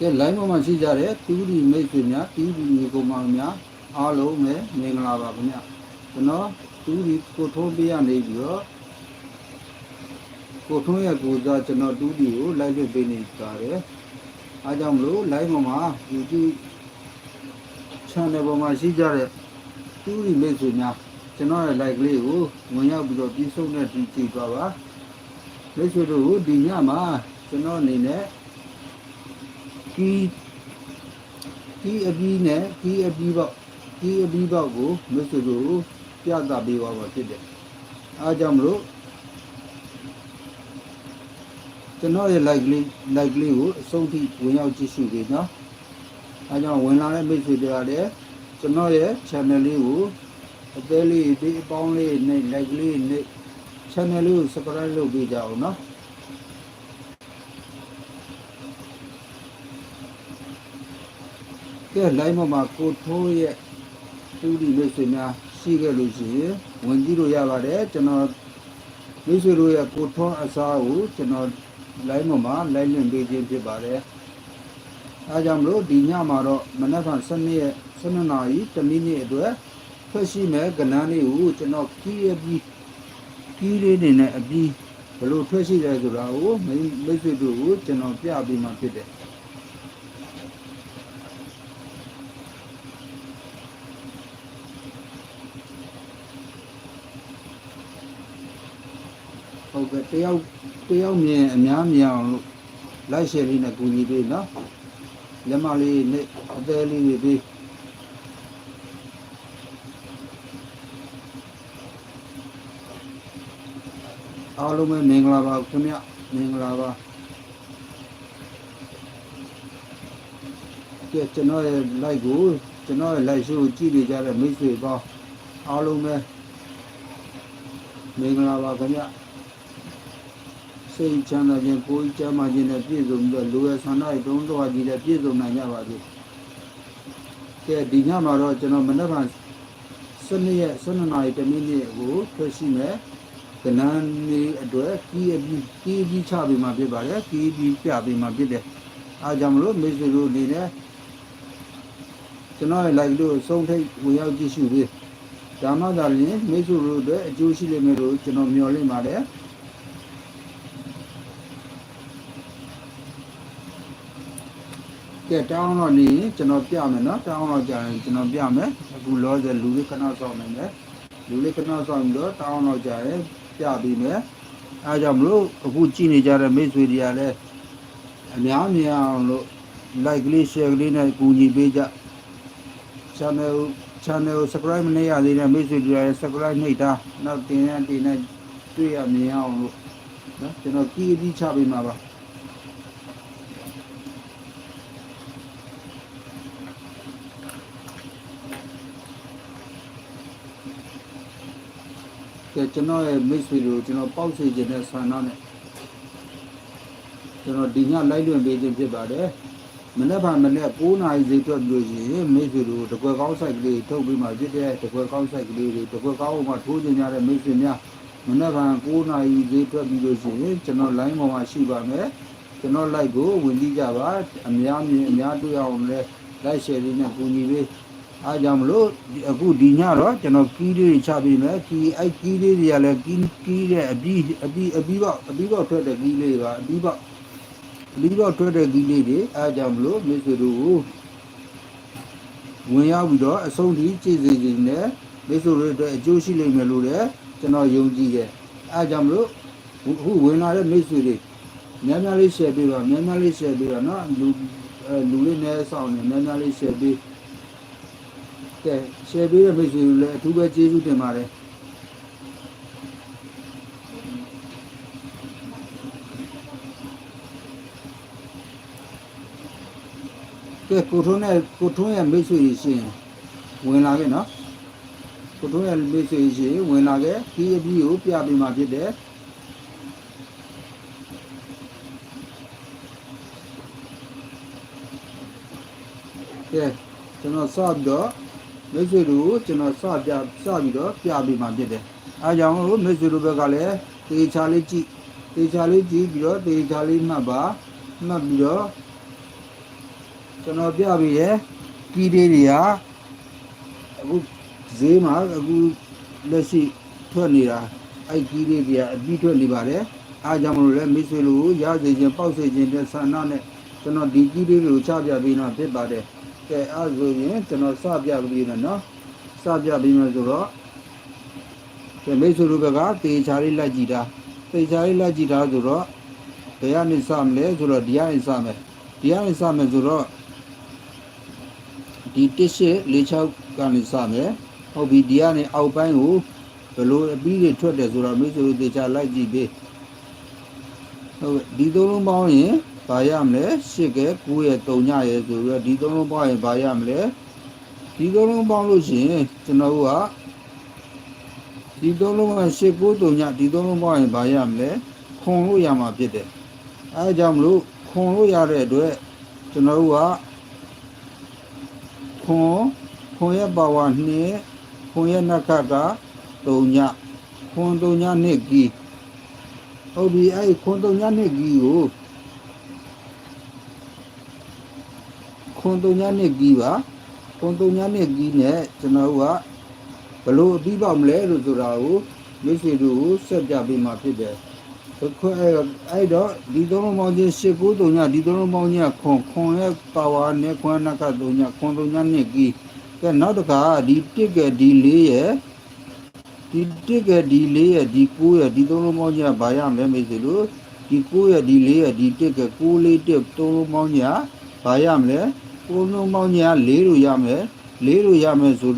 ကဲ line ပေါ်မှာရှိကြတဲ့တူဒီမိတ်ဆွေများတူဒီညီကောင်မောင်များအားလုံးပဲမင်္ဂလာပါခင်ဗျကျွန်တော်တူဒီကိုထုံးပေးရနေပြီးတော့ကိုထုံးရဲ့ကိုစားကျွန်တော်တူဒီကို live လုပ်ပေးနေကြတယ်အားကြောင့်မလို့ live ပေါ်မှာ YouTube channel ပေါ်မှာရှိကြတဲ့တူဒီမိတ်ဆွေများကျွန်တော်ရဲ့ live ကလေးကိုဝင်ရောက်ပြီးတော့ပြီးဆုံးတဲ့ဒီကြည့်သွားပါမိတ်ဆွေတို့ကိုဒီညမှာကျွန်တော်အနေနဲ့ ဒီဒီအပြီးနဲ့ဒီအပြီးပေါ့ဒီအပြီးပေါ့ကိုမစ္စတို့ပြသပေးပါပါဖြစ်တယ်အားကြောင့်မလို့ကျွန်တော်ရဲ့ like လေး like လေးကိုအဆုံးထိဝင်ရောက်ကြည့်ရှုပေးနော်အားကြောင့်ဝင်လာတဲ့မိတ်ဆွေတွေကလည်းကျွန်တော်ရဲ့ channel လေးကိုအသေးလေးဒီအပေါင်းလေးနဲ့ like လေးနဲ့ channel လေးကို subscribe လုပ်ပေးကြအောင်နော် ကဲ line ပေါ်မှာကိုထိုးရဲ့တူဒီမိတ်ဆွေများရှိခဲ့လို့ရှိရင်ဝင်ကြည့်လို့ရပါတယ်ကျွန်တော်မိတ်ဆွေတို့ရဲ့ကိုထွန်းအစားကိုကျွန်တော် line ပေါ်မှာ line လွှင့်ပေးခြင်းဖြစ်ပါတယ်အဲကြောင့်မလို့ဒီညမှာတော့မနက်ဖြန်7ရက်7နာရီ10မိနစ်အတွက်ထွက်ရှိမဲ့ကဏ္ဍလေးကိုကျွန်တော်ကီးရပြီးကီးလေးနေနဲ့အပြီးဘယ်လိုထွက်ရှိလဲဆိုတာကိုမိတ်ဆွေတို့ကိုကျွန်တော်ပြပေးမှာဖြစ်တယ် ဟုတ်ကဲ့တယောက်တယောက်မြင်အများမြင်အောင်လို့လိုက်ရှယ်လေးနဲ့ကူညီပေးနော်လက်မလေးနဲ့အသေးလေးတွေပေးအားလုံးပဲမင်္ဂလာပါခင်ဗျမင်္ဂလာပါကဲကျွန်တော်ရဲ့ like ကိုကျွန်တော်ရဲ့ like show ကိုကြည့်နေကြတဲ့မိတ်ဆွေပေါင်းအားလုံးပဲမင်္ဂလာပါခင်ဗျ စိတ်ချမ်းသာခြင်းကိုယ်ချမ်းသာခြင်းနဲ့ပြည့်စုံပြီးတော့လူရဲ့ဆန္ဒရဲ့တုံးတော်ကြီးနဲ့ပြည့်စုံနိုင်ကြပါစေ။ကဲဒီညမှာတော့ကျွန်တော်မနက်ဖြန်7ရက်7နာရီတမိနစ်ကိုထွက်ရှိမယ်။ကနန်းလေးအတွက်ကြီးအပြီးကြီးကြီးချပေးမှဖြစ်ပါတယ်။ကြီးကြီးပြပေးမှဖြစ်တယ်။အားကြောင့်မလို့မိတ်ဆွေတို့အနေနဲ့ကျွန်တော်ရဲ့ live လို့ဆုံးထိတ်ဝင်ရောက်ကြည့်ရှုပြီးဒါမှသာလျှင်မိတ်ဆွေတို့အတွက်အကျိုးရှိလိမ့်မယ်လို့ကျွန်တော်မျှော်လင့်ပါတယ်။ ကဲတောင်းတော့နေရင်ကျွန်တော်ပြမယ်နော်တောင်းတော့ကြာရင်ကျွန်တော်ပြမယ်အခုလောဆယ်လူလေးခဏဆောင်နေမယ်လူလေးခဏဆောင်ပြီးတော့တောင်းတော့ကြာရင်ပြပြီးမယ်အဲကြောင့်မလို့အခုကြည့်နေကြတဲ့မိတ်ဆွေတွေကလည်းအများမြင်အောင်လို့ like လေး share လေးနဲ့ကူညီပေးကြ channel channel subscribe မနေရသေးတဲ့မိတ်ဆွေတွေလည်း subscribe နှိပ်တာနောက်တင်ရတင်နဲ့တွေ့ရမြင်အောင်လို့နော်ကျွန်တော်ကြည့်ပြီးချပေးမှာပါ ကဲကျွန်တော်ရဲ့မိတ်ဆွေတို့ကျွန်တော်ပေါက်စေခြင်းနဲ့ဆန္ဒနဲ့ကျွန်တော်ဒီညလိုက်လွင်ပေးခြင်းဖြစ်ပါတယ်မနေ့ကမနေ့9နာရီစိတ်ထွက်ပြီးလို့ရှိရင်မိတ်ဆွေတို့တကွယ်ကောင်းဆိုင်ကလေးထုတ်ပြီးမှဖြစ်တဲ့တကွယ်ကောင်းဆိုင်ကလေးတွေတကွယ်ကောင်းမှထိုးခြင်းရတဲ့မိတ်ဆွေများမနေ့က9နာရီစိတ်ထွက်ပြီးလို့ရှိရင်ကျွန်တော် line ပေါ်မှာရှိပါမယ်ကျွန်တော် like ကိုဝင်ကြည့်ကြပါအများမြင်အများတွေ့အောင်လဲ like share လေးနဲ့ကူညီပေး အားကြောင့်မလို့ဒီအခုဒီညတော့ကျွန်တော်ကီးလေးတွေချပေးမယ်ကီးအဲ့ကီးလေးတွေကလည်းကီးကီးတဲ့အပြီးအပြီးအပြီးပေါ့အပြီးပေါ့ထွက်တဲ့ကီးလေးပါအပြီးပေါ့အပြီးပေါ့ထွက်တဲ့ကီးလေးတွေအားကြောင့်မလို့မိတ်ဆွေတို့ကိုဝင်ရောက်ပြီးတော့အဆုံးထိကြည့်စေခြင်းနဲ့မိတ်ဆွေတို့အတွက်အကျိုးရှိလိမ့်မယ်လို့လည်းကျွန်တော်ယုံကြည်တယ်အားကြောင့်မလို့အခုဝင်လာတဲ့မိတ်ဆွေတွေများများလေး share ပေးပါများများလေး share ပေးပါနော်လူအဲလူလေးနဲ့ဆောင်နေများများလေး share ပေး ကဲရှယ်ပေးတဲ့မိတ်ဆွေတို့လည်းအထူးပဲကျေးဇူးတင်ပါတယ်ကဲကိုထုံးနဲ့ကိုထုံးရဲ့မိတ်ဆွေကြီးရှင်ဝင်လာခဲ့နော်ကိုထုံးရဲ့မိတ်ဆွေကြီးရှင်ဝင်လာခဲ့ဒီအပြီးကိုပြပေးมาဖြစ်တယ်ကဲကျွန်တော်စပြီးတော့ မိတ်ဆွေတို့ကိုကျွန်တော်စပြစပြီးတော့ပြပေးမှဖြစ်တယ်။အဲကြောင့်လို့မိတ်ဆွေတို့ဘက်ကလည်းတေချာလေးကြည့်တေချာလေးကြည့်ပြီးတော့တေချာလေးမှတ်ပါမှတ်ပြီးတော့ကျွန်တော်ပြပြီးရဲ့ကီးလေးတွေကအခုဈေးမှာအခုလက်ရှိထွက်နေတာအဲ့ကီးလေးတွေကအပြီးထွက်နေပါတယ်အားကြောင့်မလို့လဲမိတ်ဆွေတို့ကိုရစေခြင်းပေါက်စေခြင်းတဲ့ဆန္ဒနဲ့ကျွန်တော်ဒီကီးလေးတွေကိုချပြပေးနေတာဖြစ်ပါတယ် ကဲအဲ့ဆိုရင်ကျွန်တော်စပြပြီးနေနော်စပြပြီးမှဆိုတော့ကဲမိတ်ဆွေတို့ဘက်ကတေချာလေးလိုက်ကြည့်တာတေချာလေးလိုက်ကြည့်တာဆိုတော့ဘယ်ကနေစမလဲဆိုတော့ဒီကနေစမယ်ဒီကနေစမယ်ဆိုတော့ဒီ1846ကနေစမယ်ဟုတ်ပြီဒီကနေအောက်ပိုင်းကိုဘယ်လိုအပြီးတွေထွက်တယ်ဆိုတော့မိတ်ဆွေတို့တေချာလိုက်ကြည့်ပေးဟုတ်ကဲ့ဒီသုံးလုံးပေါင်းရင် ဘာရမလဲ8ကဲ9ရဲ့3ညရဲ့ဆိုပြီးတော့ဒီသုံးလုံးပေါင်းရင်ဘာရမလဲဒီသုံးလုံးပေါင်းလို့ရှိရင်ကျွန်တော်တို့ကဒီသုံးလုံးက8 9 3ညဒီသုံးလုံးပေါင်းရင်ဘာရမလဲခွန်လို့ရမှာဖြစ်တယ်အဲဒါကြောင့်မလို့ခွန်လို့ရတဲ့အတွက်ကျွန်တော်တို့ကခွန်ခွန်ရဲ့ပါဝါ2ခွန်ရဲ့နက္ခတ်က3ညခွန်3ညနှစ်ကီဟုတ်ပြီအဲ့ခွန်3ညနှစ်ကီကို ခွန်3ညနှစ်ကီပါခွန်3ညနှစ်ကီနဲ့ကျွန်တော်တို့ကဘလို့အပြီးပေါက်မလဲလို့ဆိုတာကိုမိတ်ဆွေတို့ကိုဆက်ပြပေးမှာဖြစ်တယ်ခွဲအဲ့တော့ဒီသုံးလုံးပေါင်းချင်း၈၉၃ညဒီသုံးလုံးပေါင်းချင်းခွန်ခွန်ရဲ့ပါဝါနဲ့ခွန်နက၃ညခွန်၃ညနှစ်ကီကဲနောက်တစ်ခါဒီတစ်ကဒီ၄ရဲ့ဒီတစ်ကဒီ၄ရဲ့ဒီ9ရဲ့ဒီသုံးလုံးပေါင်းချင်းဘာရမလဲမိတ်ဆွေတို့ဒီ9ရဲ့ဒီ၄ရဲ့ဒီတစ်က9လေးတစ်သုံးလုံးပေါင်းချင်းဘာရမလဲ ကိုးလုံးပေါင်းချင်း၄လို့ရမယ်၄လို့ရမယ်ဆို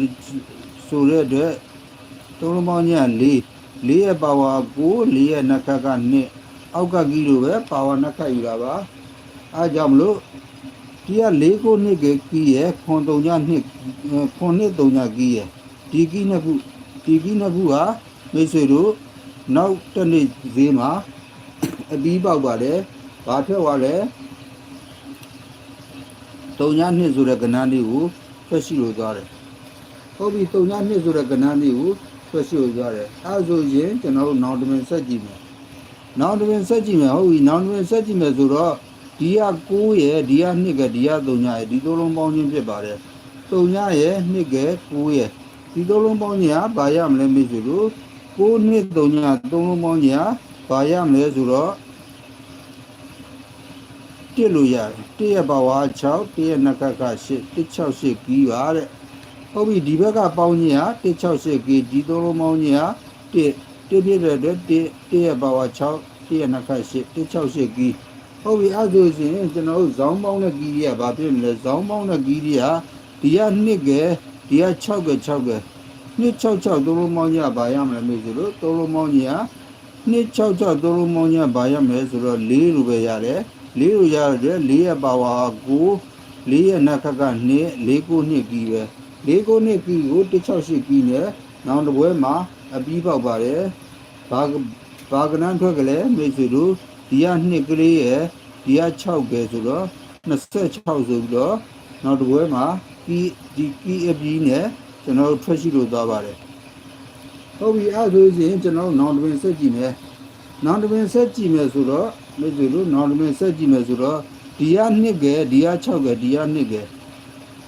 ဆိုတဲ့အတွက်သုံးလုံးပေါင်းချင်း၄လေးရဲ့ပါဝါကိုလေးရဲ့နက္ခတ်ကနှစ်အောက်ကကြီးလိုပဲပါဝါနက္ခတ်ယူတာပါအဲကြောင့်မလို့ဒီကလေးကိုနှစ်ကကြီးရဲ့ခွန်တုံညနှစ်ခွန်နှစ်တုံညကြီးရဲ့ဒီကြီးနှစ်ခုဒီကြီးနှစ်ခုဟာမိတ်ဆွေတို့နောက်တစ်နေ့ဈေးမှာအပြီးပေါက်ပါတယ်ဘာထွက်သွားလဲ တုံညနှစ်ဆိုတဲ့ကဏ္ဍလေးကိုထွက်ရှိလို့သွားတယ်ဟုတ်ပြီတုံညနှစ်ဆိုတဲ့ကဏ္ဍလေးကိုဆွဲရှိလို့ရတယ်အဲဆိုရင်ကျွန်တော်တို့နောင်တမင်ဆက်ကြည့်မယ်နောင်တမင်ဆက်ကြည့်မယ်ဟုတ်ပြီနောင်တမင်ဆက်ကြည့်မယ်ဆိုတော့ဒီက9ရဲ့ဒီက2ကဒီက3ညရဲ့ဒီသုံးလုံးပေါင်းခြင်းဖြစ်ပါတယ်3ညရဲ့2က9ရဲ့ဒီသုံးလုံးပေါင်းခြင်းကဘာရမလဲမေးဆိုလို့9နှစ်3ညသုံးလုံးပေါင်းခြင်းကဘာရမလဲဆိုတော့ တစ်လို့ရတယ်တစ်ရဲ့ဘာဝ6တစ်ရဲ့နကက8 168 ကြီးပါတဲ့ဟုတ်ပြီဒီဘက်ကပေါင်းခြင်းဟာ168 kg ဒီသုံးလုံးပေါင်းခြင်းဟာ1 1ပြည့်တဲ့အတွက်1 1ရဲ့ပါဝါ6 1ရဲ့နှစ်ခတ်8 168 kg ဟုတ်ပြီအဲဆိုရင်ကျွန်တော်တို့ဇောင်းပေါင်းတဲ့ kg တွေကဘာဖြစ်မလဲဇောင်းပေါင်းတဲ့ kg တွေကဒီက2ကဲဒီက6ကဲ6ကဲ266သုံးလုံးပေါင်းခြင်းကဘာရမလဲမေးဆိုလို့သုံးလုံးပေါင်းခြင်းက266သုံးလုံးပေါင်းခြင်းကဘာရမလဲဆိုတော့4လိုပဲရတယ် 4လိုရတဲ့4ရဲ့ပါဝါ9 4ရဲ့နှစ်ခတ်က2 4 9 2 kg ပဲလေးကိုနှစ်ကီကို168ကီနဲ့နောင်တပွဲမှာအပြီးပေါက်ပါတယ်ဘာဘာကနန်းထွက်ကလေးမိတ်ဆွေတို့ဒီကနှစ်ကလေးရဲ့ဒီက6ကဲဆိုတော့26ဆိုပြီးတော့နောက်တပွဲမှာကီဒီကီအပြီးနဲ့ကျွန်တော်တို့ထွက်ရှိလို့သွားပါတယ်ဟုတ်ပြီအဲဆိုရင်ကျွန်တော်နောင်တပင်ဆက်ကြည့်မယ်နောင်တပင်ဆက်ကြည့်မယ်ဆိုတော့ မိတ်ဆွေတို့နောင်တပင်ဆက်ကြည့်မယ်ဆိုတော့ဒီကနှစ်ကဲဒီက6ကဲဒီကနှစ်ကဲ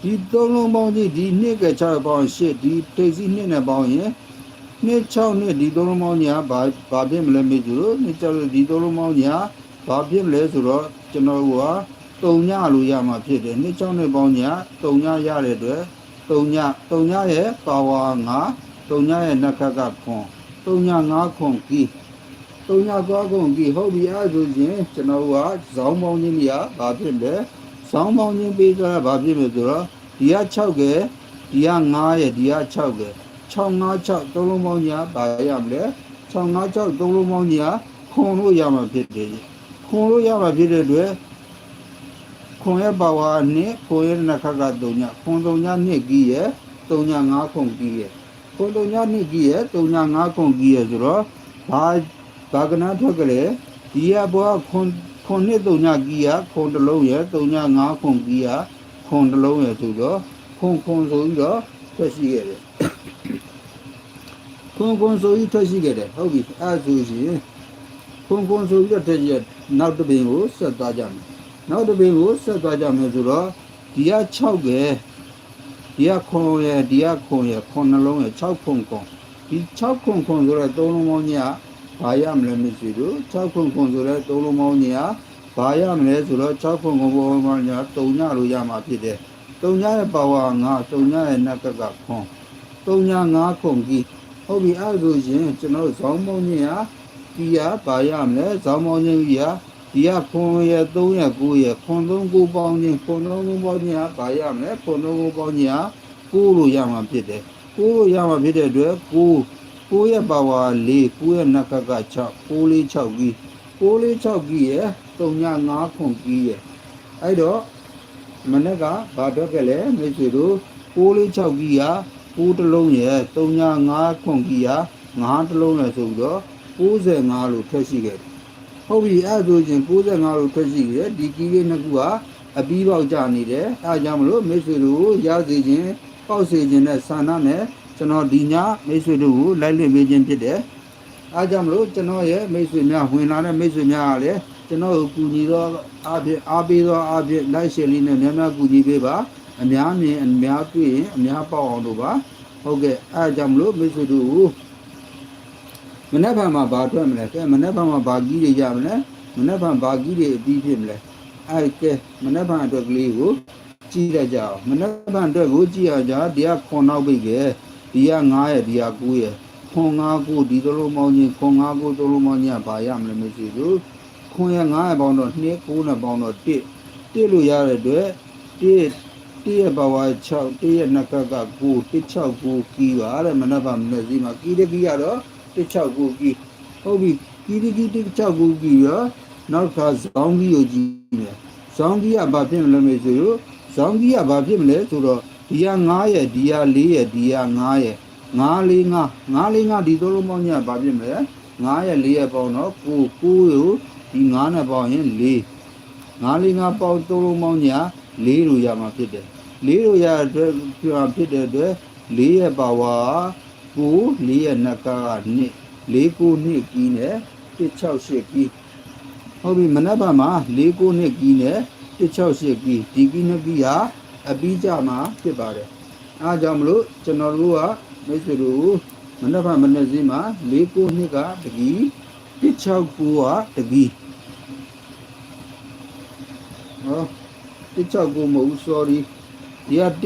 ဒီသုံးလုံးပေါင်းကြီးဒီနှစ်က6ပေါင်း8ဒီတိတ်စီနှစ်နဲ့ပေါင်းရင်နှစ်6နှစ်ဒီသုံးလုံးပေါင်းကြီးကဘာဘာဖြစ်မလဲမေးကြလို့နှစ်6ဒီသုံးလုံးပေါင်းကြီးကဘာဖြစ်မလဲဆိုတော့ကျွန်တော်က3ညလို့ရမှာဖြစ်တယ်နှစ်6နှစ်ပေါင်းကြီးက3ညရတဲ့အတွက်3ည3ညရဲ့ပါဝါ9 3ညရဲ့နက္ခတ်ကခွန်3ည9ခွန်ကီ 3ညသွားခွန်ကီဟုတ်ပြီအဲဆိုရင်ကျွန်တော်ကဇောင်းပေါင်းကြီးကြီးကဘာဖြစ်လဲဇောင်းပေါင်းချင်းပေးကြတာဘာဖြစ်လဲဆိုတော့ဒီက6ကဲဒီက9ရဲ့ဒီက6ကဲ656သုံးလုံးပေါင်းညာပါရမလဲ656သုံးလုံးပေါင်းညာခွန်လို့ရမှာဖြစ်တယ်ခွန်လို့ရမှာဖြစ်တဲ့အတွက်ခွန်ရဲ့ပါဝါနဲ့ခွန်ရဲ့နှခက3ညခွန်3ည2ကြီးရဲ့3ည5ခွန်ကြီးရဲ့ခွန်3ည2ကြီးရဲ့3ည5ခွန်ကြီးရဲ့ဆိုတော့ဘာ ဘာကနာထွက်ကလေးဒီကဘောခွန်ခွန်နှစ်သုံးညကီးရခွန်တစ်လုံးရသုံးညငါးခွန်ကီးရခွန်တစ်လုံးရဆိုတော့ခွန်ခွန်ဆိုပြီးတော့ထွက်ရှိခဲ့တယ်ခွန်ခွန်ဆိုပြီးထွက်ရှိခဲ့တယ်ဟုတ်ပြီအဲဆိုရင်ခွန်ခွန်ဆိုပြီးတော့ထွက်ရှိရနောက်တစ်ပင်ကိုဆက်သွားကြမယ်နောက်တစ်ပင်ကိုဆက်သွားကြမယ်ဆိုတော့ဒဒီက6ပဲဒီကခွန်ရယ်ဒီကခွန်ရယ်ခွန်နှလုံးရယ်6ခွန်ခွန်ဒီ6ခွန်ခွန်ဆိုတော့သုံးလုံးပေါင်းကြီးက ဘာရမလဲမရှိဘူး6ခွန်ခွန်ဆိုတော့သုံးလုံးပေါင်းကြီးကဘာရမလဲဆိုတော့6ခွန်ခွန်ပေါင်းကြီးကတုံညလို့ရမှာဖြစ်တယ်တုံညရဲ့ပါဝါ9တုံညရဲ့နက်ကကခွန်တုံည9ခွန်ကြီးဟုတ်ပြီအဲ့ဒါဆိုရင်ကျွန်တော်ဇောင်းပေါင်းကြီးကဒီကဘာရမလဲဇောင်းပေါင်းကြီးကဒီကခွန်ရယ်3ရယ်9ရယ်ခွန်3 9ပေါင်းချင်းခွန်3 9ပေါင်းချင်းကဘာရမလဲခွန်3 9ပေါင်းချင်းက9လို့ရမှာဖြစ်တယ်9လို့ရမှာဖြစ်တဲ့အတွက်9 9ရဲ့ပါဝါ4 9ရဲ့နက်ကက6 9လေး6ကြီး9လေး6ကြီးရယ်3ည5ခွန်ကြီးရယ်အဲ့တော့မနေ့ကဘာတော့ခဲ့လဲမိတ်ဆွေတို့6လေး6ကြီးက6တစ်လုံးရယ်3ည5ခွန်ကြီးက5တစ်လုံးရယ်ဆိုပြီးတော့95လို့ထွက်ရှိခဲ့တယ်ဟုတ်ပြီအဲ့ဒါဆိုရင်95လို့ထွက်ရှိတယ်ဒီကြီးလေးနှစ်ခုကအပြီးပေါက်ကြနေတယ်အဲဒါကြောင့်မလို့မိတ်ဆွေတို့ရစေခြင်းပေါက်စေခြင်းနဲ့ဆန္ဒနဲ့ ကျွန်တော်ဒီညမိတ်ဆွေတို့ကိုလိုက်လင့်ပေးခြင်းဖြစ်တယ်အဲဒါကြောင့်မလို့ကျွန်တော်ရဲ့မိတ်ဆွေများဝင်လာတဲ့မိတ်ဆွေများကလည်းကျွန်တော်ကိုကူညီတော့အားဖြင့်အားပေးတော့အားဖြင့်လိုက်ရှယ်လေးနဲ့များများကူညီပေးပါအများမြင်အများတွေ့ရင်အများပေါက်အောင်လို့ပါဟုတ်ကဲ့အဲဒါကြောင့်မလို့မိတ်ဆွေတို့ကိုမနေ့ကမှဘာထွက်မလဲကဲမနေ့ကမှဘာကြီးတွေရမလဲမနေ့ကဘာကြီးတွေအပြီးဖြစ်မလဲအဲကဲမနေ့ကအတွက်ကလေးကိုကြည့်ရကြအောင်မနေ့ကအတွက်ကိုကြည့်ရကြဒီကခွန်နောက်ပိတ်ကဲ ဒီက9ရဲ့ဒီက9ရဲ့ခွန်9ကိုဒီလိုလိုမောင်းချင်းခွန်9ကိုတို့လိုမောင်းချင်းကဘာရမလဲမရှိဘူးခွန်ရဲ့9ရဲ့ပေါင်းတော့2 9နဲ့ပေါင်းတော့1 1လို့ရတဲ့အတွက်1 1ရဲ့ဘဝ6 1ရဲ့နှစ်ကက9 169ကီးပါတဲ့မနက်ဖြန်မနေ့စီမှာကီးတကီးကတော့169ကီးဟုတ်ပြီကီးတကီး169ကီးရောနောက်ခါဇောင်းကြီးကိုကြည့်မယ်ဇောင်းကြီးကဘာဖြစ်မလဲမေဆိုတော့ဇောင်းကြီးကဘာဖြစ်မလဲဆိုတော့ ဒီက9ရဲ့ဒီက4ရဲ့ဒီက9ရဲ့9 4 5 9 4 5ဒီသုံးလုံးပေါင်းညဘာဖြစ်မလဲ9ရဲ့4ရဲ့ပေါင်းတော့9 9ကိုဒီ9နဲ့ပေါင်းရင်4 9 4 5ပေါင်းသုံးလုံးပေါင်းည4လို့ရမှာဖြစ်တယ်4လို့ရတဲ့အတွက်ဖြစ်တဲ့အတွက်4ရဲ့ပါဝါ9 4ရဲ့နက်ကက2 4 9နှစ်ကြီးနဲ့168ကြီးဟုတ်ပြီမနက်ဖြန်မှာ4 9နှစ်ကြီးနဲ့168ကြီးဒီကြီးနှစ်ကြီးဟာ အပြီးကြမှာဖြစ်ပါတယ်အားကြောင့်မလို့ကျွန်တော်တို့ကမိတ်ဆွေတို့မနက်ဖြန်မနေ့စီမှာ4 9နှစ်ကတကြီး169ကတကြီးဟော169မဟုတ်ဘူး sorry ဒီက1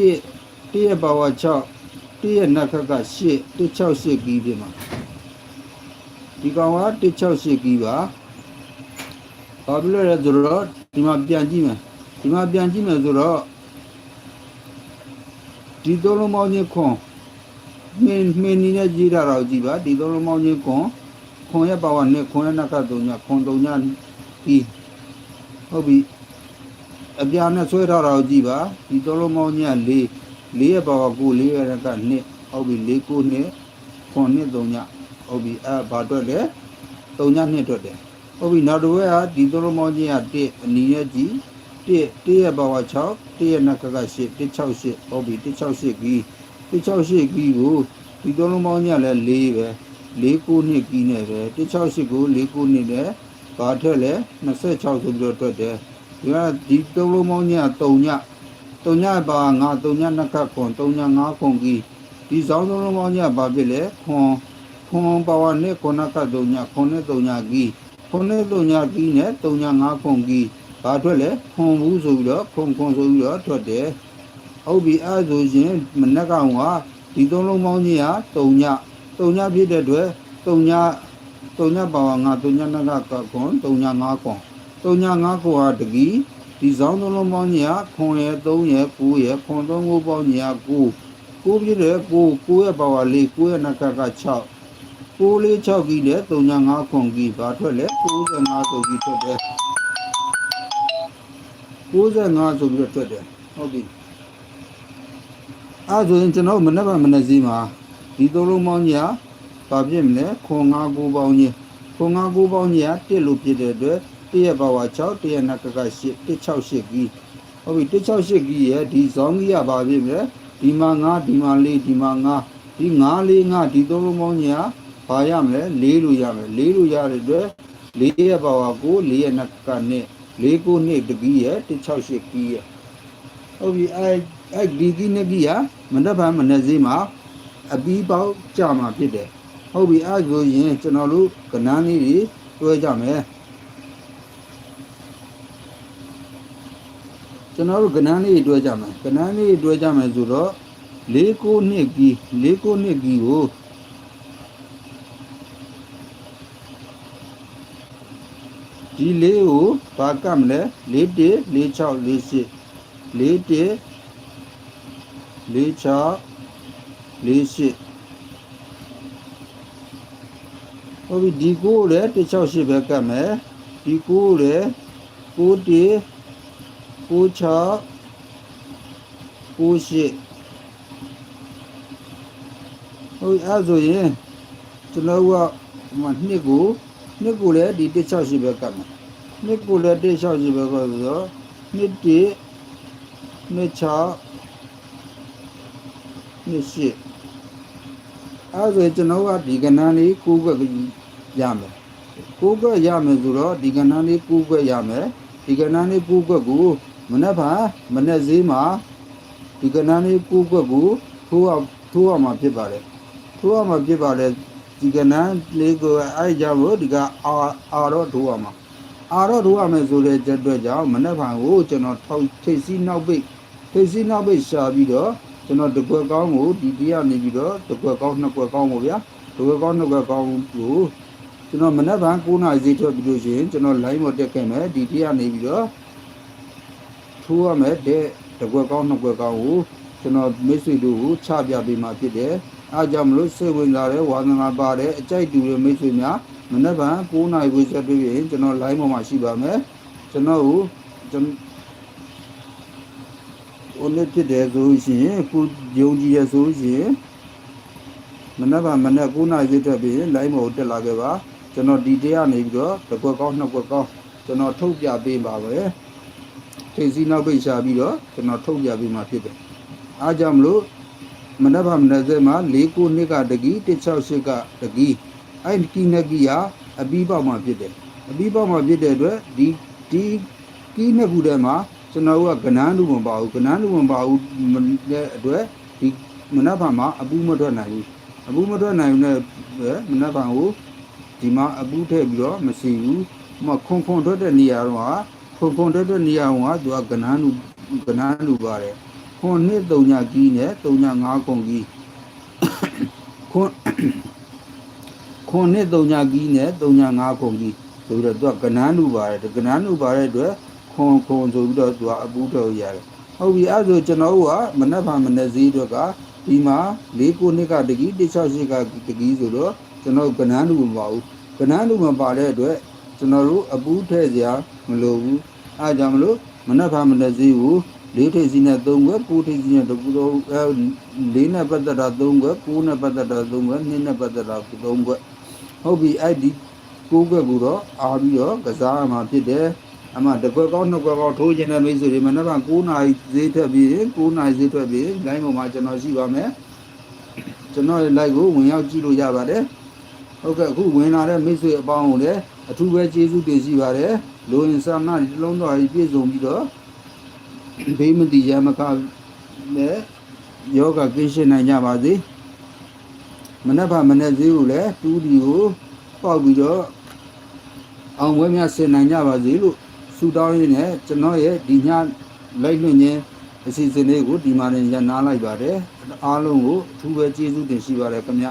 1ရဲ့ပါဝါ6 1ရဲ့နက်ခက်က8 168ကြီးပြင်မှာဒီကောင်က168ကြီးပါဘာဖြစ်လို့လဲဆိုတော့ဒီမှာပြန်ကြည့်မယ်ဒီမှာပြန်ကြည့်မယ်ဆိုတော့ ဒီသုံးလုံးပေါင်းချင်းခွန်မင်းမင်းနီးနဲ့ကြည့်တာတော့ကြည့်ပါဒီသုံးလုံးပေါင်းချင်းခွန်ခွန်ရဲ့ပါဝါနဲ့ခွန်ရဲ့နက်ကတုံညခွန်တုံညပြီးဟုတ်ပြီအပြာနဲ့ဆွဲထားတာကိုကြည့်ပါဒီသုံးလုံးပေါင်းချင်းက၄၄ရဲ့ပါဝါကို၄ရဲ့နက်က2ဟုတ်ပြီ၄ကိုနှစ်ခွန်နှစ်တုံညဟုတ်ပြီအဲဘာအတွက်လဲတုံညနှစ်အတွက်တယ်ဟုတ်ပြီနောက်တစ်ဝက်ကဒီသုံးလုံးပေါင်းချင်းက1အနီးရဲ့ကြည့် 1 1ရဲ့ပါဝါ6 1ရဲ့နက်ကက8 168ဟုတ်ပြီ168ကီး168ကီးကိုဒီသုံးလုံးပေါင်းညလည်း4ပဲ4 9နှစ်ကီးနဲ့ပဲ168ကို4 9နှစ်နဲ့ဘာထက်လဲ26ဆိုပြီးတော့တွက်တယ်ဒီကဒီသုံးလုံးပေါင်းည3ည3ညပါငါ3ညနှစ်ခတ်ခွန်3ည5ခွန်ကီးဒီဇောင်းသုံးလုံးပေါင်းညဘာဖြစ်လဲခွန်ခွန်ပါဝါနဲ့ခွန်နက3ညခွန်နဲ့3ညကီးခွန်နဲ့3ညကီးနဲ့3ည5ခွန်ကီး ဘာထွက်လဲခွန်ဘူးဆိုပြီးတော့ခွန်ခွန်ဆိုပြီးတော့ထွက်တယ်ဟုတ်ပြီအဲဆိုရင်မနက်ကောင်ကဒီသုံးလုံးပေါင်းကြီးဟာ3ည3ညဖြစ်တဲ့အတွက်3ည3ညပါဝါငါ3ညနကခွန်3ည5ခွန်3ည5ခွန်ဟာတကီဒီဇောင်းသုံးလုံးပေါင်းကြီးဟာခွန်ရယ်3ရယ်9ရယ်ခွန်3ကိုပေါင်းကြီးဟာ9 9ဖြစ်တဲ့9 9ရဲ့ပါဝါ4 9ရဲ့နကက6 6လေး6ကြီးနဲ့3ည5ခွန်ကြီးဘာထွက်လဲ95ဆိုပြီးထွက်တယ် 95ဆိုပြီးတော့ထွက်တယ်ဟုတ်ပြီအဲဆိုရင်ကျွန်တော်မနေ့ကမနေ့စီမှာဒီသုံးလုံးပေါင်းကြီးဟာဘာဖြစ်မလဲခွန်5 9ပေါင်းကြီးခွန်5 9ပေါင်းကြီးက1လို့ဖြစ်တဲ့အတွက်1ရဲ့ဘာဝ6 1ရဲ့နက်ကက8 168ကြီးဟုတ်ပြီ168ကြီးရဲ့ဒီဇောင်းကြီးကဘာဖြစ်မလဲဒီမှာ9ဒီမှာ4ဒီမှာ9ဒီ9 4 5ဒီသုံးလုံးပေါင်းကြီးဟာဘာရမလဲ4လို့ရမယ်4လို့ရတဲ့အတွက်4ရဲ့ဘာဝကို4ရဲ့နက်ကကနဲ့ ၄ကိုနှစ်တကီးရဲ့168ကီးရဲ့ဟုတ်ပြီအဲ့အဲ့ဒီကိနကိယမနက်ဖြန်မနေ့စည်းမှာအပီးပေါက်ကြမှာဖြစ်တယ်ဟုတ်ပြီအဲ့ဆိုရင်ကျွန်တော်တို့ကဏန်းလေးတွေတွဲကြမယ်ကျွန်တော်တို့ကဏန်းလေးတွေတွဲကြမယ်ကဏန်းလေးတွေတွဲကြမယ်ဆိုတော့၄၉နှစ်ကြီး၄၉နှစ်ကြီးကို ဒီလေးကိုဘာကပ်မလဲ၄၁၄၆၄၈၄၁၄၆၄၈ဟုတ်ပြီဒီကိုလည်း168ပဲကတ်မယ်ဒီကိုလည်း9 1 9 6 9 8ဟုတ်အဲ့ဆိုရင်ကျွန်တော်ကဒီမှာနှစ်ကိုနှစ်ကိုလည်းဒီ168ပဲကတ်မယ် နှစ်ကိုလည်း168ပဲကတ်ဆိုတော့နှစ်1နှစ်6နှစ်8အဲ့ဆိုရင်ကျွန်တော်ကဒီကဏ္ဍလေး9ခွက်ရမယ်9ခွက်ရမယ်ဆိုတော့ဒီကဏ္ဍလေး9ခွက်ရမယ်ဒီကဏ္ဍလေး9ခွက်ကိုမနေ့ကမနေ့ဈေးမှာဒီကဏ္ဍလေး9ခွက်ကိုထိုးအောင်ထိုးအောင်မှာဖြစ်ပါတယ်ထိုးအောင်မှာဖြစ်ပါတယ်ဒီကဏ္ဍလေးကိုအဲ့ကြောင့်ဒီကအာအာတော့ထိုးအောင်မှာ အာတော့ထိုးအောင်မယ်ဆိုတဲ့ချက်အတွက်ကြောင့်မနေ့ကကိုကျွန်တော်ထောက်ထိတ်စီးနောက်ပိတ်ထိတ်စီးနောက်ပိတ်ရှာပြီးတော့ကျွန်တော်တကွက်ကောင်းကိုဒီတရားနေပြီးတော့တကွက်ကောင်းနှစ်ကွက်ကောင်းပေါ့ဗျာတကွက်ကောင်းနှစ်ကွက်ကောင်းကိုကျွန်တော်မနက်ဖြန်9နာရီစီထွက်ပြီးလို့ရှိရင်ကျွန်တော် line ပေါ်တက်ခဲ့မယ်ဒီတရားနေပြီးတော့ထိုးရမယ်တဲ့တကွက်ကောင်းနှစ်ကွက်ကောင်းကိုကျွန်တော်မိတ်ဆွေတို့ကိုချပြပေးမှဖြစ်တယ်အားကြောင့်မလို့စိတ်ဝင်စားတဲ့ဝါသနာပါတဲ့အကြိုက်တူတဲ့မိတ်ဆွေများ မနက်ဖြန်9နာရီဝေးဆက်တွေ့ရင်ကျွန်တော် line ပေါ်မှာရှိပါမယ်ကျွန်တော်ကိုကျွန်ဟိုနေ့ဖြစ်တယ်ဆိုရှင်ခုယုံကြည်ရဆိုရှင်မနက်ဖြန်မနက်9နာရီတက်ပြီးလိုင်းမောတက်လာခဲ့ပါကျွန်တော်ဒီတရားနေပြီးတော့တစ်ကွက်ကောင်းနှစ်ကွက်ကောင်းကျွန်တော်ထုတ်ပြပေးပါပဲထိတ်စီနောက်ပိတ်ရှာပြီးတော့ကျွန်တော်ထုတ်ပြပေးမှာဖြစ်တယ်အားကြောင့်မလို့မနက်ဖြန်မနက်စဲမှာ၄ခုနှစ်ကတကီ168ကတကီ အဲ့ဒီနကီယာအပြီးပေါက်မှာဖြစ်တယ်အပြီးပေါက်မှာဖြစ်တဲ့အတွက်ဒီဒီကီးနှစ်ခုထဲမှာကျွန်တော်တို့ကကနန်းလူမပါဘူးကနန်းလူမပါဘူးတဲ့အတွက်ဒီမနက်ဖြန်မှာအပူမထွက်နိုင်ဘူးအပူမထွက်နိုင်ဘူးနဲ့မနက်ဖြန်ကိုဒီမှာအပူထည့်ပြီးတော့မရှိဘူးဟိုခွန်ခွန်ထွက်တဲ့နေရာတော့ခွန်ခွန်ထွက်တဲ့နေရာကသူကကနန်းလူကနန်းလူပါတယ်ခွန်နှစ်3ညကီးနဲ့3ည5ခွန်ကီးခွန် ခွန်နှစ်3ညကီးနဲ့3ည5ခွန်ကီးဆိုပြီးတော့သူကကနန်းလူပါတယ်ကနန်းလူပါတဲ့အတွက်ခွန်ခွန်ဆိုပြီးတော့သူကအပူထုတ်ရတယ်ဟုတ်ပြီအဲ့ဆိုကျွန်တော်တို့ကမနက်ဖြန်မနေ့စည်းအတွက်ကဒီမှာ၄ခုနှစ်ကတကီ168ကတကီဆိုတော့ကျွန်တော်ကနန်းလူမပါဘူးကနန်းလူမပါတဲ့အတွက်ကျွန်တော်တို့အပူထည့်စရာမလိုဘူးအားကြောင့်မလို့မနက်ဖြန်မနေ့စည်းကိုလေးထိပ်စီနဲ့၃ခွက်ကိုထိပ်စီနဲ့တကူတော့အဲလေးနဲ့ပတ်သက်တာ၃ခွက်ကိုနဲ့ပတ်သက်တာ၃ခွက်နှစ်နဲ့ပတ်သက်တာ၃ခွက် ဟုတ်ပြီအဲ့ဒီကိုခွက်ကိုတော့အားပြီးတော့ကစားမှာဖြစ်တယ်အမှတစ်ခွက်ကောင်းနှစ်ခွက်ကောင်းထိုးခြင်းတဲ့မိတ်ဆွေတွေမနေ့က9နာရီဈေးထွက်ပြီး9နာရီဈေးထွက်ပြီး line ပေါ်မှာကျွန်တော်ရှိပါမယ်ကျွန်တော်ရဲ့ live ကိုဝင်ရောက်ကြည့်လို့ရပါတယ်ဟုတ်ကဲ့အခုဝင်လာတဲ့မိတ်ဆွေအပေါင်းကိုလည်းအထူးပဲကျေးဇူးတင်ရှိပါတယ်လိုရင်စာနာဒီလုံးတော်ကြီးပြည့်စုံပြီးတော့ဘေးမတိရမကနဲ့ယောဂကင်းရှင်းနိုင်ကြပါစေ မနေ့ကမနေ့ဈေးကိုလည်းတူးဒီကိုပေါက်ပြီးတော့အောင်ဝဲများဆင်နိုင်ကြပါစေလို့ဆုတောင်းရင်းနဲ့ကျွန်တော်ရဲ့ဒီညလိုက်လွင့်ခြင်းအစီအစဉ်လေးကိုဒီမှာနေရနားလိုက်ပါတယ်အားလုံးကိုအထူးပဲကျေးဇူးတင်ရှိပါတယ်ခင်ဗျ